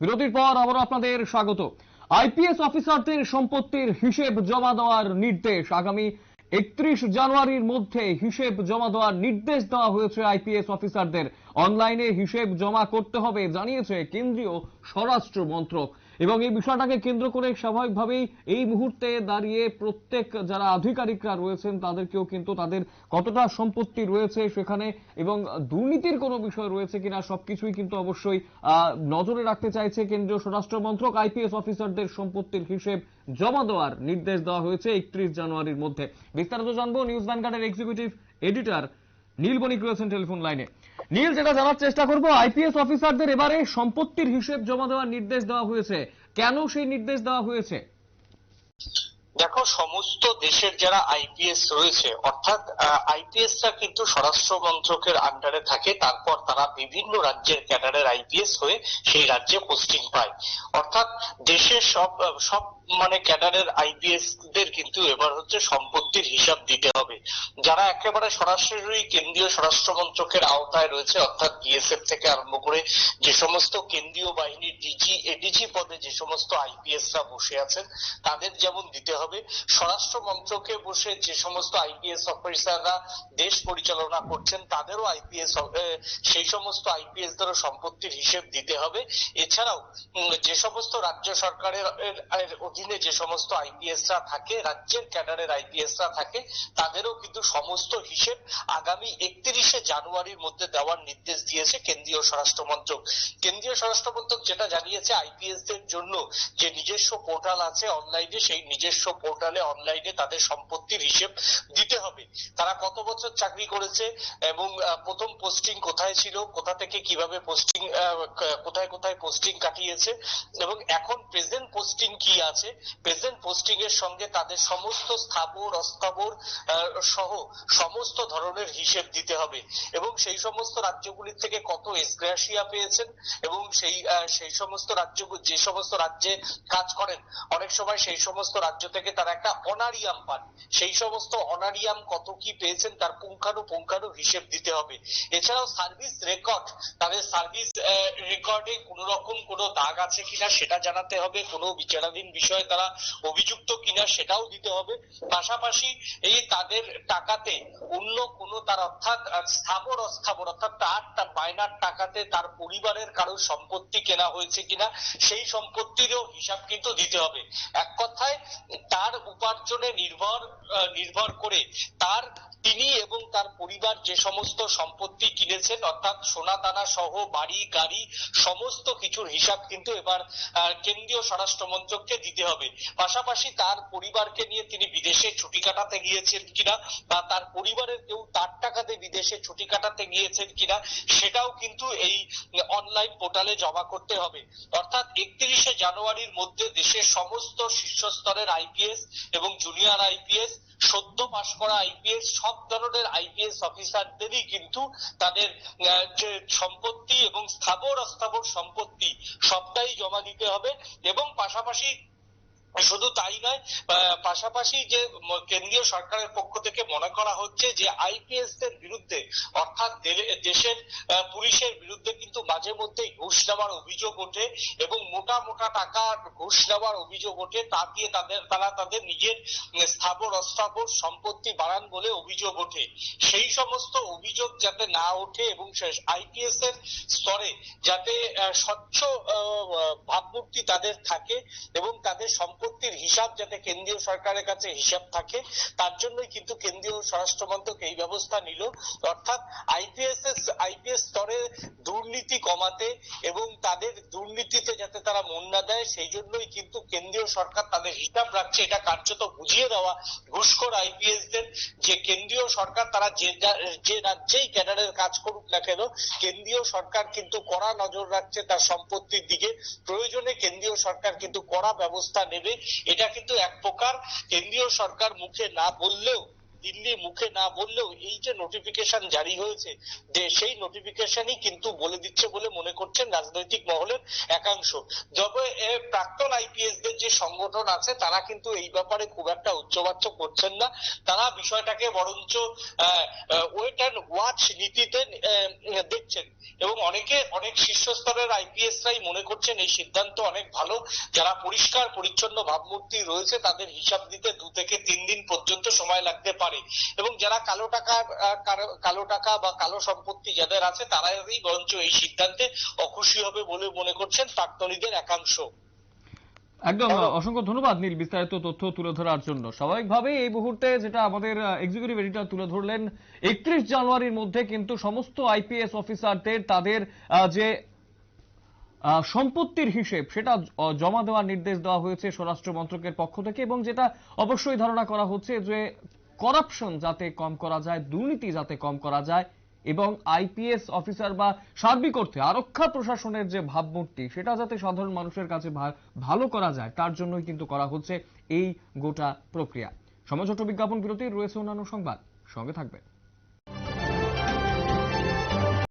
বিরতির পর আবারও আপনাদের স্বাগত। আইপিএস অফিসারদের সম্পত্তির হিসেব জমা দেওয়ার নির্দেশ। আগামী একত্রিশ জানুয়ারির মধ্যে হিসেব জমা দেওয়ার নির্দেশ দেওয়া হয়েছে আইপিএস অফিসারদের। অনলাইনে হিসেব জমা করতে হবে, জানিয়েছে কেন্দ্রীয় স্বরাষ্ট্র মন্ত্রক। এবং এই বিষয়টাকে কেন্দ্র করে স্বাভাবিকভাবেই এই মুহূর্তে দাঁড়িয়ে প্রত্যেক যারা আধিকারিকরা রয়েছেন, তাদেরকেও কিন্তু তাদের কতটা সম্পত্তি রয়েছে সেখানে এবং দুর্নীতির কোনো বিষয় রয়েছে কিনা সবকিছুই কিন্তু অবশ্যই নজরে রাখতে চাইছে কেন্দ্রীয় স্বরাষ্ট্র মন্ত্রক। আইপিএস অফিসারদের সম্পত্তির হিসেব জমা দেওয়ার নির্দেশ দেওয়া হয়েছে একত্রিশ জানুয়ারির মধ্যে। বিস্তারিত জানব নিউজ ভ্যানগার্ডের এক্সিকিউটিভ এডিটর নীলবণিক রয়েছেন টেলিফোন লাইনে। নীল, যেটা জানার চেষ্টা করব আইপিএস অফিসারদের এবারে সম্পত্তির হিসেব জমা দেওয়ার নির্দেশ দেওয়া হয়েছে। কেন সেই নির্দেশ দেওয়া হয়েছে? দেখো, সমস্ত দেশের যারা আইপিএস রয়েছে, অর্থাৎ আইপিএসরা কিন্তু স্বরাষ্ট্র মন্ত্রকের আন্ডারে থাকে, তারপর তারা বিভিন্ন রাজ্যের ক্যাডারের আইপিএস হয়ে সেই রাজ্যে পোস্টিং পায়। অর্থাৎ, দেশের সব সব মানে ক্যাডারের আইপিএস দের কিন্তু এবার হচ্ছে সম্পত্তির হিসাব দিতে হবে। যারা একেবারে সরাসরি কেন্দ্রীয় স্বরাষ্ট্র মন্ত্রকের আওতায় রয়েছে, অর্থাৎ বিএসএফ থেকে আরম্ভ করে যে সমস্ত কেন্দ্রীয় বাহিনীর ডিজি এডিজি পদে যে সমস্ত আইপিএসরা বসে আছেন, তাদের যেমন দিতে হবে। স্বরাষ্ট্র মন্ত্রকে বসে যে সমস্ত আইপিএস অফিসাররা দেশ পরিচালনা করছেন, তাদেরও আইপিএস সেই সমস্ত আইপিএস দেরও সম্পত্তির হিসেব দিতে হবে। এছাড়াও যে সমস্ত রাজ্য সরকারের অধীনে যে সমস্ত আইপিএসরা থাকে, রাজ্যের ক্যাডারের আইপিএসরা থাকে, তাদেরও কিন্তু সমস্ত হিসেব আগামী একত্রিশে জানুয়ারির মধ্যে দেওয়ার নির্দেশ দিয়েছে কেন্দ্রীয় স্বরাষ্ট্র মন্ত্রক কেন্দ্রীয় স্বরাষ্ট্র মন্ত্রক যেটা জানিয়েছে আইপিএস দের জন্য যে নিজস্ব পোর্টাল আছে অনলাইনে, সেই নিজস্ব পোর্টালে অনলাইনে তাদের সম্পত্তির হিসেব দিতে হবে। তারা কত বছর চাকরি করেছে এবং প্রথম পোস্টিং কোথায় ছিল, কোথা থেকে কীভাবে পোস্টিং কোথায় কোথায় পোস্টিং কাটিয়েছে এবং এখন প্রেজেন্ট পোস্টিং কি আছে প্রেজেন্ট পোস্টিং এর সঙ্গে তাদের সমস্ত স্থাবর, অস্থাবর সহ সমস্ত ধরনের হিসেব দিতে হবে। এবং সেই সমস্ত রাজ্যগুলির থেকে কত এসগ্রাসিয়া পেয়েছেন এবং সেই সেই সমস্ত রাজ্য, যে সমস্ত রাজ্যে কাজ করেন, অনেক সময় সেই সমস্ত রাজ্য থেকে তারা একটা অনারিয়াম পান। সেই সমস্ত অনারিয়াম কত কি পেয়েছেন তার পুঙ্খানু পুঙ্খানু হিসেব দিতে হবে। এছাড়াও সার্ভিস রেকর্ড তাদের সার্ভিস রেকর্ডে কোন রকম কোনো দাগ আছে কিনা সেটা জানাতে হবে, কোনো বিচারাধীন বিষয়ে তারা অভিযুক্ত কিনা সেটাও দিতে হবে। পাশাপাশি এই তাদের টাকাতে অন্য কোনো তার অর্থাৎ স্থাবর অস্থাবর অর্থাৎ তার তার বায়নার টাকাতে তার পরিবারের কারোর সম্পত্তি কেনা হয়েছে কিনা, সেই সম্পত্তিরও হিসাব কিন্তু দিতে হবে। এক কথায় তার উপার্জনে নির্ভর নির্ভর করে তার তিনি এবং তার পরিবার যে সমস্ত সম্পত্তি কিনেছেন, অর্থাৎ সোনা, দানা সহ বাড়ি, গাড়ি, সমস্ত কিছুর হিসাব কিন্তু এবার কেন্দ্রীয় স্বরাষ্ট্র মন্ত্রককে দিতে হবে। পাশাপাশি তার পরিবারকে নিয়ে তিনি বিদেশে ছুটি কাটাতে গিয়েছেন কিনা বা তার পরিবারের কেউ তার টাকাতে বিদেশে ছুটি কাটাতে গিয়েছেন কিনা সেটাও কিন্তু এই অনলাইন পোর্টালে জমা করতে হবে। অর্থাৎ একত্রিশে জানুয়ারির মধ্যে দেশের সমস্ত শীর্ষস্তরের আইপিএস এবং জুনিয়র আইপিএস সদ্য পাশ করা আইপিএস সব ধরনের আইপিএস অফিসারদেরই কিন্তু তাদের যে সম্পত্তি এবং স্থাবর অস্থাবর সম্পত্তি সবটাই জমা দিতে হবে এবং পাশাপাশি শুধু তাই নয় পাশাপাশি যে কেন্দ্রীয় সরকারের পক্ষ থেকে মনে করা হচ্ছে যে আইপিএস দের বিরুদ্ধে, অর্থাৎ দেশের পুলিশের বিরুদ্ধে কিন্তু মাঝে মধ্যেই ঘুষ নেওয়ার অভিযোগ ওঠে এবং মোটা মোটা টাকা ঘুষ নেওয়ার অভিযোগ ওঠে, তা দিয়ে তাদের, তারা তাদের নিজের স্থাবর, অস্থাবর সম্পত্তি বাড়ান বলে অভিযোগ ওঠে। সেই সমস্ত অভিযোগ যাতে না ওঠে এবং আইপিএস এর স্তরে যাতে স্বচ্ছ ভাবমূর্তি তাদের থাকে এবং তাদের সম্পত্তির হিসাব যাতে কেন্দ্রীয় সরকারের কাছে হিসাব থাকে, তার জন্যই কিন্তু কেন্দ্রীয় স্বরাষ্ট্র মন্ত্রক এই ব্যবস্থা নিল। অর্থাৎ আইপিএস আইপিএস স্তরে দুর্নীতি কমাতে এবং তাদের দুর্নীতিতে যাতে তারা মন না দেয়, সেই জন্যই কিন্তু কেন্দ্রীয় সরকার তাদের হিসাব রাখছে। এটা কার্যত বুঝিয়ে দেওয়া ঘুষখোর আইপিএস দের যে কেন্দ্রীয় সরকার, তারা যে, যা- রাজ্যেই ক্যাডারের কাজ করুক না কেন, কেন্দ্রীয় সরকার কিন্তু কড়া নজর রাখছে তার সম্পত্তির দিকে। প্রয়োজনে কেন্দ্রীয় সরকার কিন্তু কড়া ব্যবস্থা নেবে। এটা কিন্তু এক প্রকার। কেন্দ্রীয় সরকার মুখে না বললেও দিল্লি মুখে না বললেও এই যে নোটিফিকেশন জারি হয়েছে, যে সেই নোটিফিকেশনই কিন্তু বলে দিচ্ছে বলে মনে করছেন রাজনৈতিক মহলের একাংশ। তবে প্রাক্তন আইপিএস দের যে সংগঠন আছে, তারা কিন্তু এই ব্যাপারে খুব একটা উচ্চবাচ্য করছেন না। তারা বিষয়টাকে বরঞ্চ ওয়েট অ্যান্ড ওয়াচ নীতিতে দেখছেন। এবং অনেকে, অনেক শীর্ষস্তরের আইপিএস রাই মনে করছেন এই সিদ্ধান্ত অনেক ভালো। যারা পরিষ্কার, পরিচ্ছন্ন ভাবমূর্তি রয়েছে, তাদের হিসাব দিতে দু থেকে তিন দিন পর্যন্ত সময় লাগতে পারে। এবং যারা কালো টাকা কালো টাকা বা কালো সম্পত্তি যাদের আছে তারাই বরঞ্চ এই সিদ্ধান্তে অখুশি হবে বলে মনে করছেন প্রাক্তনীদের একাংশ। একদম অসংখ্য ধন্যবাদ নীল বিস্তারিত তথ্য তুলে ধরার জন্য। স্বাভাবিকভাবে এই মুহূর্তে যেটা আমাদের এক্সিকিউটিভ এডিটর তুলে ধরলেন একত্রিশ জানুয়ারির মধ্যে কিন্তু সমস্ত আইপিএস অফিসারদের তাদের যে সম্পত্তির হিসেব সেটা জমা দেওয়ার নির্দেশ দেওয়া হয়েছে স্বরাষ্ট্র মন্ত্রকের পক্ষ থেকে এবং যেটা অবশ্যই ধারণা করা হচ্ছে যে করাপশন যাতে কম করা যায়, দুর্নীতি যাতে কম করা যায়, এবং আইপিএস অফিসার বা সার্বিক অর্থে আরক্ষা প্রশাসনের যে ভাবমূর্তি, সেটা যাতে সাধারণ মানুষের কাছে ভালো করা যায়, তার জন্যই কিন্তু করা হচ্ছে এই গোটা প্রক্রিয়া। সমাজ বিজ্ঞাপন বিরতি রয়েছে অন্যান্য সংবাদ। সঙ্গে থাকবেন।